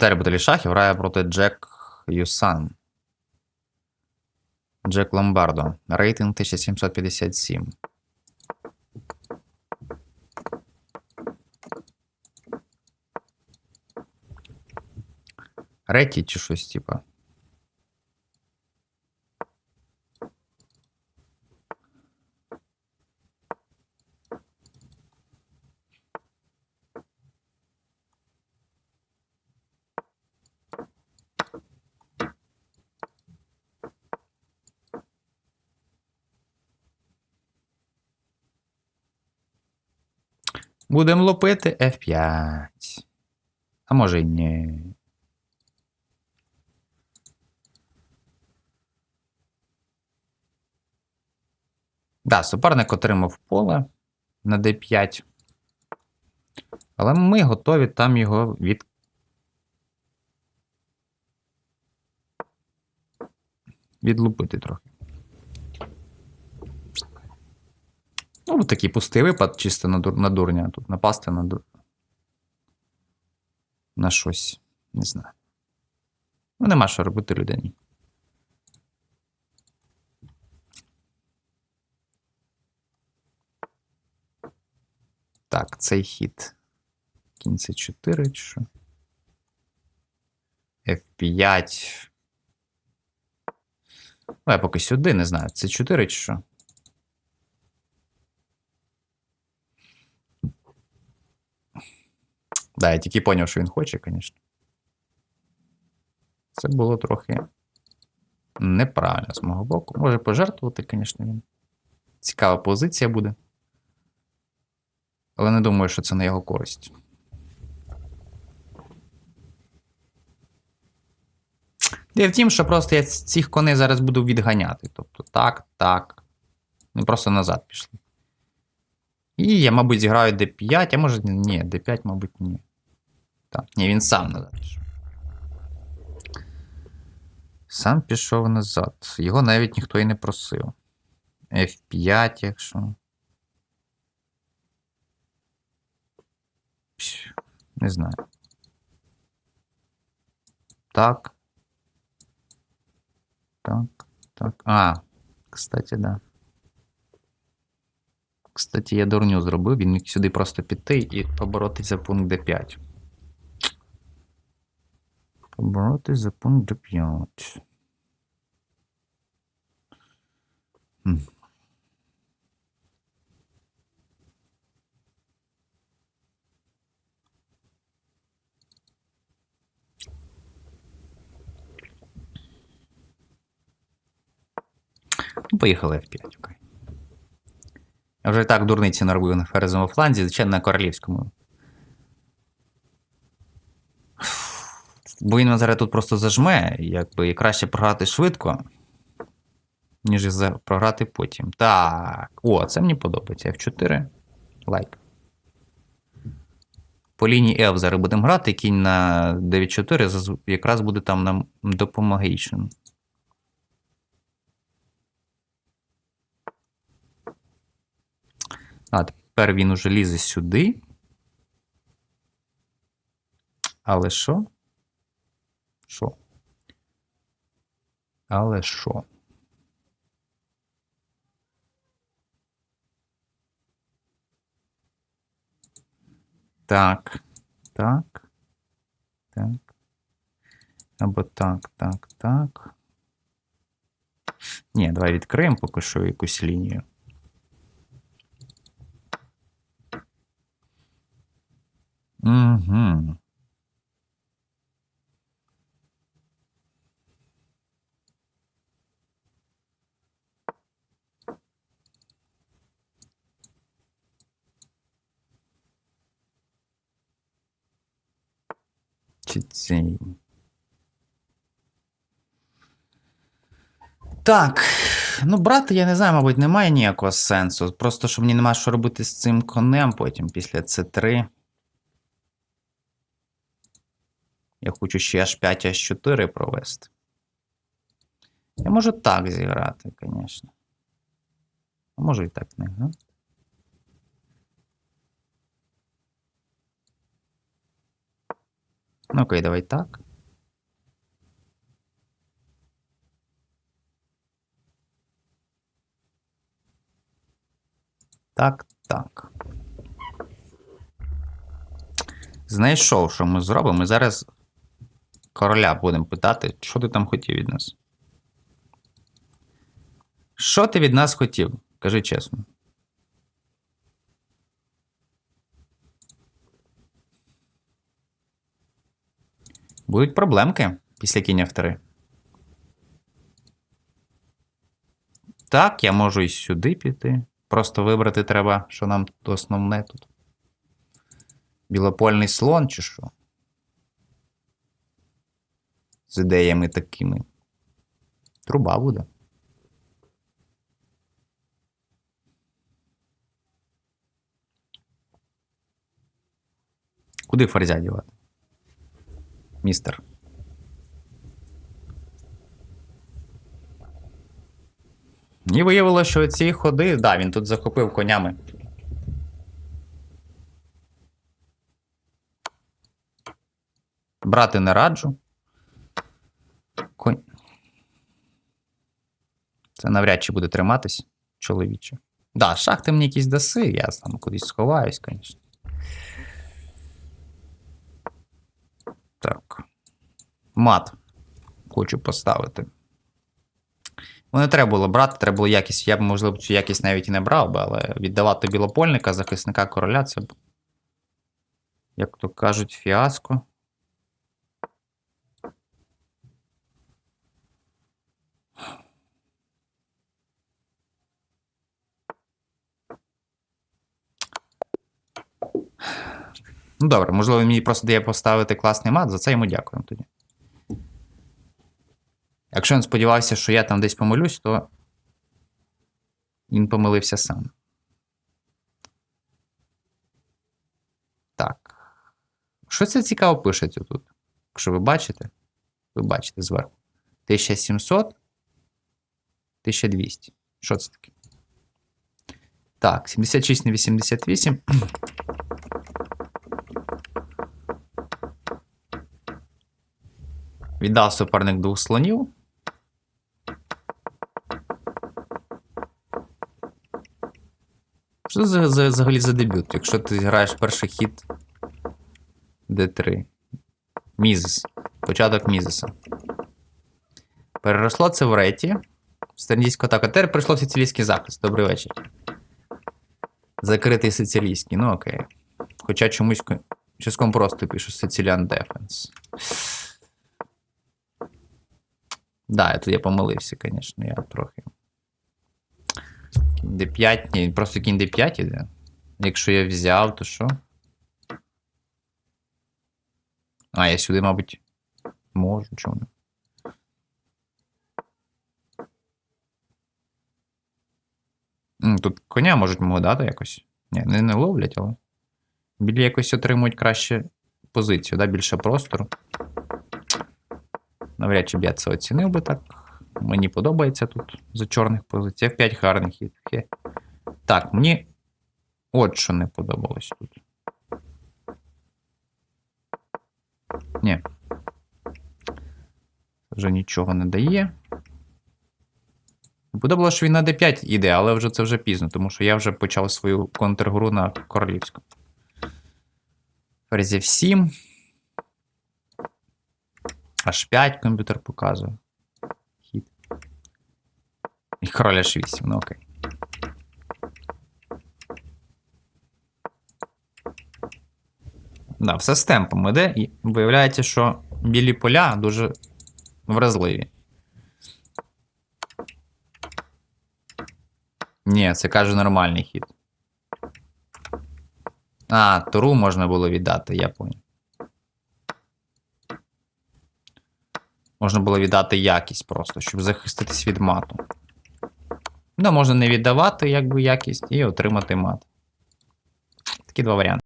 Віталій Баталішахів грає проти Джек Юсан. Джек Ломбардо. Рейтинг 1757. Реті чи щось, типа. Будемо лупити F5. А може й ні. Да, суперник отримав поле на D5. Але ми готові там його від. Відлупити трохи. Ну, такий пустий випад, чисто на, дур... на дурня. Тут напасти на дур... На щось. Не знаю. Ну, нема що робити людині. Так, цей хід. Кінь це 4 чи що? F5. Ну, я поки сюди не знаю. Це 4 чи що? Да, я тільки поняв, що він хоче, звісно. Це було трохи неправильно з мого боку. Може пожертвувати, звісно, він. Цікава позиція буде. Але не думаю, що це на його користь. Де в тім, що просто я цих коней зараз буду відганяти. Тобто так, так. Вони просто назад пішли. І я, мабуть, зіграю D5, а може ні, D5, мабуть, ні. Так, ні, він сам назад пішов. Сам пішов назад. Його навіть ніхто і не просив. F5, якщо. Не знаю. Так. Так, так. А, кстати, да. Кстати, я дурню зробив, він міг сюди просто піти і поборотись за пункт D5. Поборотись за пункт D5. Ну, поїхали F5, окей. Я вже і так дурниці наробив на ферзовому фланзі, звичайно, на королівському. Бо він зараз тут просто зажме, якби і краще програти швидко, ніж програти потім. Так. О, це мені подобається. F4. Лайк. По лінії F зараз будемо грати, кінь на 9-4 якраз буде там нам допомагation. А, тепер він уже лізе сюди. Але що? Що? Але що? Так. Так. Так. Або так, так, так. Ні, давай відкриємо поки що якусь лінію. Угу. Чи. Так. Ну, брати, я не знаю, мабуть, немає ніякого сенсу. Просто що мені нема що робити з цим конем потім після С3. Я хочу ще H5, H4 провести. Я можу так зіграти, звісно. А можу і так не Ну окей, давай так. Так, так. Знайшов, що ми зробимо. Ми зараз короля будемо питати, що ти там хотів від нас. Що ти від нас хотів? Кажи чесно. Будуть проблемки після кінь F3. Так, я можу і сюди піти. Просто вибрати треба, що нам основне тут. Білопольний слон чи що? З ідеями такими. Труба буде. Куди ферзя дівати? Містер. І виявилося, що ці ходи, да, він тут захопив конями. Брати не раджу. Конь. Це навряд чи буде триматись, чоловіче. Да, шахти мені якісь даси, я там кудись сховаюсь, звісно. Так. Мат. Хочу поставити. Ну, не треба було брати, треба було якість. Я б, можливо, цю якість навіть і не брав би, але віддавати білопольника, захисника короля, це б, як то кажуть, фіаско. Ну, добре, можливо, мені просто дає поставити класний мат, за це йому дякуємо тоді. Якщо він сподівався, що я там десь помилюсь, то він помилився сам. Так. Що це цікаво пишеться тут? Якщо ви бачите, ви бачите зверху. 1700, 1200. Що це таке? Так, 76 на 88. Віддав суперник двох слонів. Що це за, за, взагалі за дебют? Якщо ти граєш перший хід D3. Мізис. Початок Мізиса. Переросло це в реті. Стандійську атаку. Тепер прийшло сицилійський захист. Добрий вечір. Закритий сицилійський. Ну окей. Хоча чомусь ко- чиском просто пише Sicilian Defense. Да, тут я помилився, звісно, я трохи. Кінь D5, ні, просто кінь D5 іде. Якщо я взяв, то що? А, я сюди, мабуть, можу, чому? Тут коня можуть мого дати якось. Ні, не, не ловлять, але. Білі якось отримують краще позицію, да? більше простору. Навряд чи б я це оцінив би так. Мені подобається тут за чорних позицій. F5 гарний хід. Хе. Так, мені от що не подобалось тут. Ні. Вже нічого не дає. Подобалося, що він на D5 іде, але вже це вже пізно, тому що я вже почав свою контргру на королівську. Ферзь F7. H5 комп'ютер показує. Король H8, ну окей. Да, все з темпом іде, і виявляється, що білі поля дуже вразливі. Ні, це каже нормальний хід. А, туру можна було віддати, я понял. Можна було віддати якість просто, щоб захиститись від мату. Ну, можна не віддавати якби якість і отримати мат. Такі два варіанти.